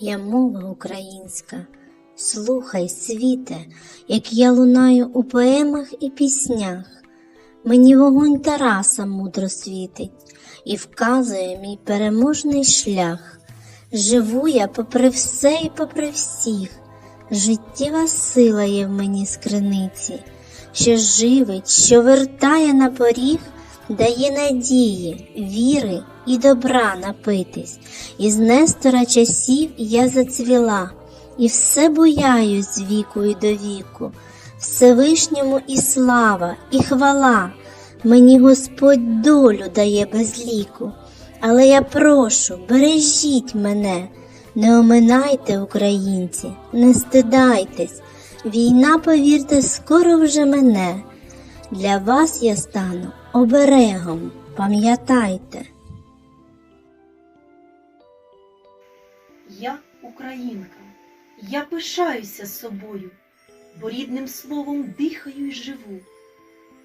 я мова українська. Слухай, світе, як я лунаю у поемах і піснях. Мені вогонь Тараса мудро світить і вказує мій переможний шлях. Живу я попри все і попри всіх, життєва сила є в мені з криниці, що живить, що вертає на поріг, дає надії, віри і добра напитись. Із Нестора часів я зацвіла, і все бояю з віку і до віку. Всевишньому і слава, і хвала. Мені Господь долю дає без ліку. Але я прошу, бережіть мене, не оминайте, українці, не стидайтесь. Війна, повірте, скоро вже мене. Для вас я стану оберегом, пам'ятайте. Я українка, я пишаюся собою, бо рідним словом дихаю й живу.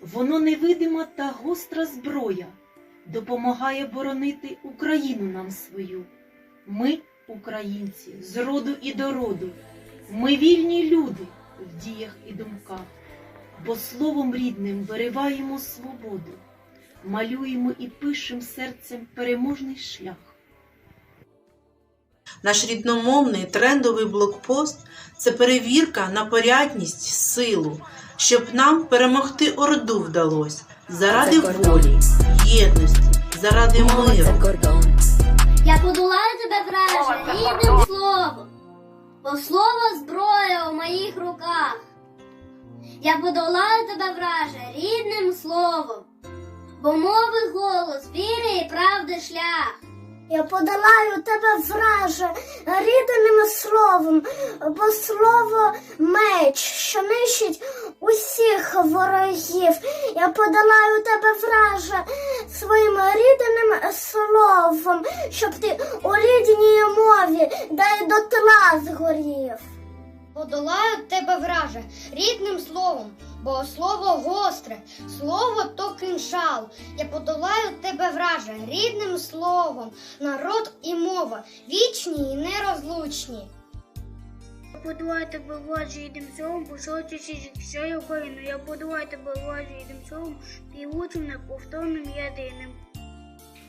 Воно невидима та гостра зброя, допомагає боронити Україну нам свою. Ми, українці, з роду і до роду, ми вільні люди в діях і думках, бо словом рідним вириваємо свободу, малюємо і пишем серцем переможний шлях. Наш рідномовний трендовий блокпост це перевірка на порядність, силу, щоб нам перемогти Орду вдалось заради волі, єдності, заради миру. Я подолаю тебе враже рідним словом, бо слово зброя у моїх руках. Я подолаю тебе враже рідним словом, бо мови голос віри і правди шлях. Я подолаю тебе враже рідним словом, бо слово меч, що нищить усіх ворогів. Я подолаю тебе враже своїм рідним словом, щоб ти у рідній мові дай до тла згорів. Подолаю тебе враже рідним словом, бо слово гостре, слово то киншал. Я подолаю тебе враже рідним словом, народ і мова вічні і нерозлучні. Я подолаю тебе владі рідним словом, посочуючи всю Україну. Я подолаю тебе владі рідним словом, півучим неповторним єдиним.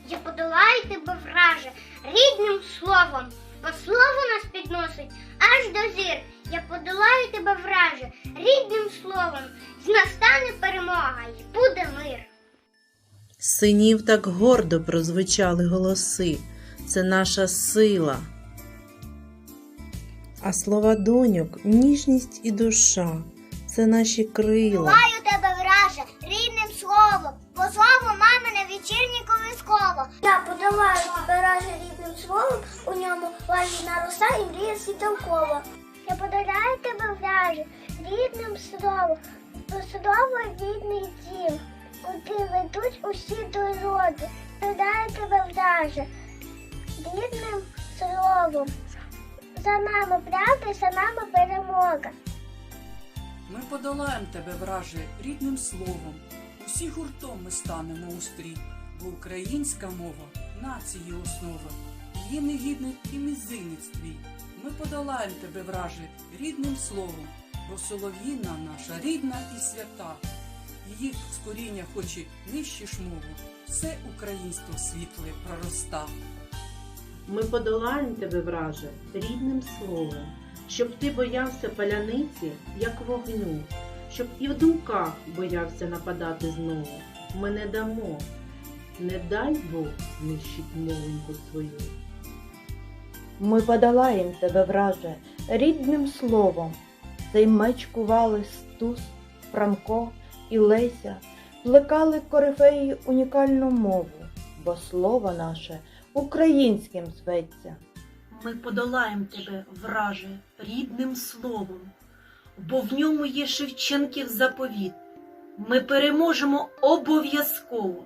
Я подолаю тебе враже рідним словом, бо слово нас підносить аж до зір. Я подолаю тебе враже рідним словом, з настане перемога і буде мир. Синів так гордо прозвучали голоси. Це наша сила. А слова доньок ніжність і душа. Це наші крила. Подолаю тебе враже рідним словом, бо слово мамине вечірнє колисково. Я подолаю тебе враже рідним словом, у ньому лагідна роса і мрія світовкова. Я подолаю тебе враже рідним словом, бо слово рідний дім, куди ведуть усі дороги. Подолаю тебе враже рідним словом. За нами правда, за нами перемога. Ми подолаємо тебе, враже, рідним словом. Усі гуртом ми станемо у стрій, бо українська мова нації основа. Її не гідний і мізинець твій. Ми подолаємо тебе, враже, рідним словом, бо солов'їна наша рідна і свята. Її з коріння хоч і нищиш мову, все українство світле пророста. Ми подолаємо тебе, враже, рідним словом, щоб ти боявся паляниці, як вогню, щоб і в думках боявся нападати знову. Ми не дамо, не дай Бог нищить мовеньку свою. Ми подолаєм тебе, враже, рідним словом. Цей меч кували Стус, Франко і Леся, плекали корифеї унікальну мову, бо слово наше українським зветься. Ми подолаємо тебе, враже, рідним словом, бо в ньому є Шевченків заповіт. Ми переможемо обов'язково.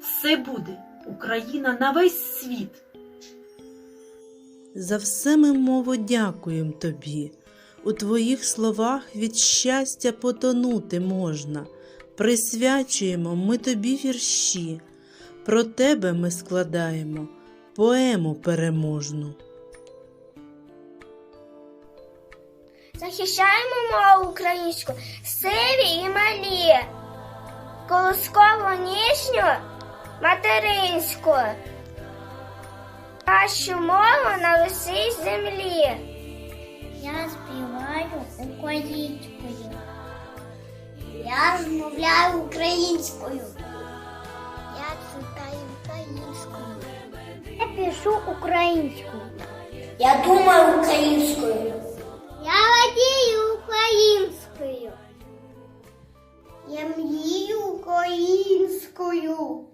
Все буде Україна на весь світ. За все ми, мово, дякуємо тобі. У твоїх словах від щастя потонути можна. Присвячуємо ми тобі вірші. Про тебе ми складаємо поему переможну. захищаємо мову українську, сиві і малі, колосково ніжню материнську, найкращу мову на усій землі. Я співаю українською. Я розмовляю українською. Я читаю українською. Я пишу українською. Я думаю українською. Я водію українською. Я мрію українською.